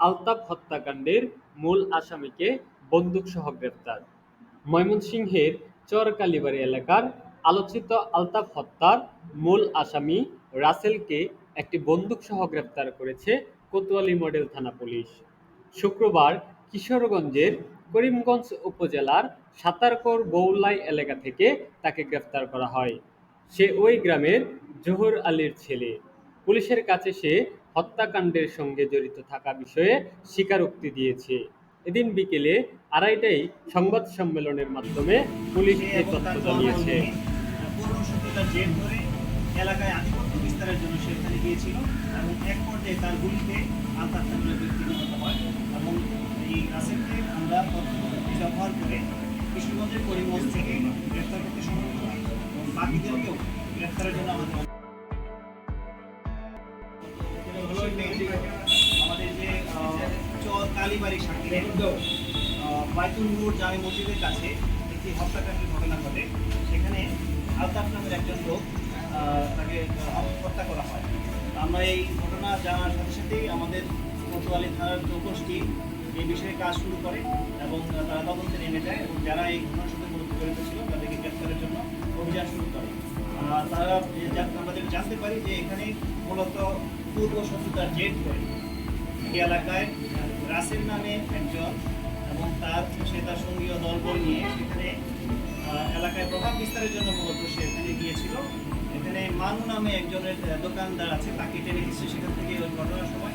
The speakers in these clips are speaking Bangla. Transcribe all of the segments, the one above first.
আলতাফ হত্যাকাণ্ডের মূল আসামিকে বন্দুকসহ গ্রেপ্তার। ময়মনসিংহের চর কালীবাড়ি এলাকার আলোচিত আলতাফ হত্যার মূল আসামি রাসেলকে একটি বন্দুকসহ গ্রেপ্তার করেছে কোতোয়ালি মডেল থানা পুলিশ। শুক্রবার কিশোরগঞ্জের করিমগঞ্জ উপজেলার সাতারকর বৌলাই এলাকা থেকে তাকে গ্রেপ্তার করা হয়। সে ওই গ্রামের জহুর আলীর ছেলে। পুলিশের কাছে সে হত্যাকাণ্ডের সঙ্গে জড়িত থাকা বিষয়ে স্বীকারোক্তি দিয়েছে। এদিন বিকেলে আড়াইটায় সংবাদ সম্মেলনের মাধ্যমে পুলিশ এই তথ্য জানিয়েছে। এলাকায় আধিপত্য বিস্তারের জন্য সেখানে গিয়েছিল এবং এক পর্যায়ে তার গুলিতে হয় এবং এই আমরা ব্যবহার করে থেকে গ্রেফতার করতে সক্ষম হই এবং বাকিদেরকেও গ্রেফতারের জন্য আমাদের আমাদের যে কালীবাড়ি সাক্ষী বাইতুল নূর জামে মসজিদের কাছে একটি হত্যাকাণ্ডের ঘটনা ঘটে। সেখানে আলতাফ নামের একজন লোক তাকে হত্যা করা হয়। আমরা এই ঘটনা জানার সাথে সাথেই আমাদের কোতোয়ালি থানার চৌকশটি এই বিষয়ে কাজ শুরু করে এবং তারা তদন্তে নেমে যায় এবং যারা এই ঘটনার সাথে জড়িত ছিল, তাদেরকে গ্রেফতারের জন্য অভিযান শুরু করে। তারা আমাদের জানতে পারি যে এখানে মূলত পূর্ব শত্রুতার জেট করে। এই এলাকায় রাসেল নামে একজন এবং তার সে তার সঙ্গীয় দলবল নিয়ে সেখানে এলাকায় প্রভাব বিস্তারের জন্য মূলত সে এখানে গিয়েছিল। এখানে মানু নামে একজনের দোকানদার আছে, তাকে টেনে এসেছে সেখান থেকে ওই ঘটনার সময়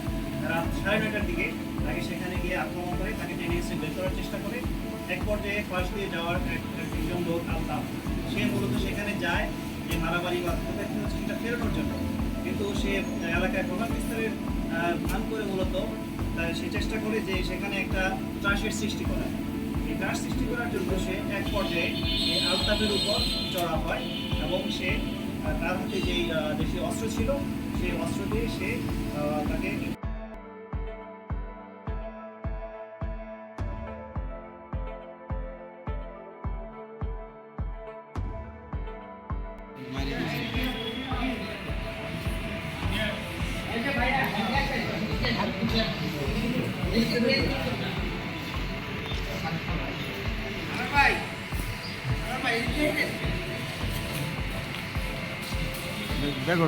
রাত সাড়ে নয়টার দিকে তাকে সেখানে গিয়ে আক্রমণ করে তাকে টেনে এসে বের করার চেষ্টা করে। এক পর্যায়ে পাশ দিয়ে যাওয়ার এক- একজন লোক আলতাফ, সে মূলত সেখানে যায় যে মারামারি বা হচ্ছে সেটা ফেরানোর জন্য। কিন্তু সে এলাকায় প্রভাব বিস্তারের ভান করে মূলত সে চেষ্টা করে যে সেখানে একটা ত্রাসের সৃষ্টি করা। এই ত্রাস সৃষ্টি করার জন্য সে এক পর্যায়ে আলতাফের উপর চড়া হয় এবং সে তার হাতে যেই দেশি অস্ত্র ছিল, সেই অস্ত্র দিয়ে সে তাকে দেখো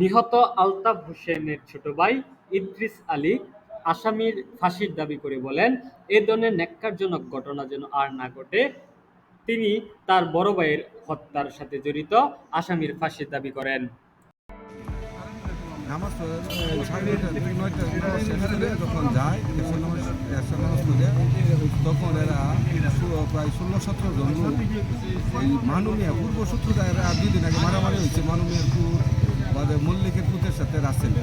নিহত আলতাফ হোসেনের ছোট ভাই ইদ্রিস আলী আসামির ফাঁসির দাবি করে বলেন, এ ধরনের ন্যাক্কারজনক ঘটনা যেন আর না ঘটে, তিনি তার বড় ভাইয়ের হত্যার সাথে জড়িত, আসামির ফাঁসির দাবি করেন। নামাজ যখন তখন এরা প্রায় ষোলো সতেরো জন এই পূর্ব শত্রুতা এরা আগে মারামারি হয়েছে মানুমিয়ার পুর বাদে মল্লিকের পুতের সাথে রাসেল।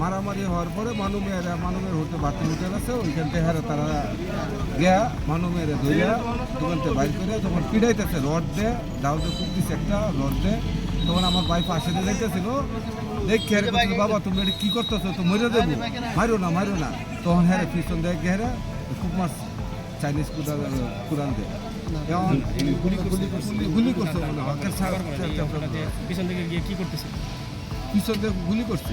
মারামারি হওয়ার পরে মানুমেরা মানুমের হোটেল বাথরুম হোটেল আছে ওইখান থেকে হেরা তারা গিয়া মানুমেরে ধইয়া দোকান থেকে বাইর করে যখন পিড়াইতেছে রড দে দাউদে কুক দিছে একটা রড দে তখন আমার ভাই পাশে দিয়ে যাইতেছিল। দেখে হেরে বলছিল, বাবা তুমি এটা কি করতেছো? তো মরে দেবো মারো না মারো না। তখন হ্যাঁ পিছন দেয় হেরা খুব মাস চাইনিজ কুদান কুরান দে এখন গুলি গুলি করছে মনে হয় পিছন থেকে গিয়ে কি করতেছে? পিছন থেকে গুলি করছে।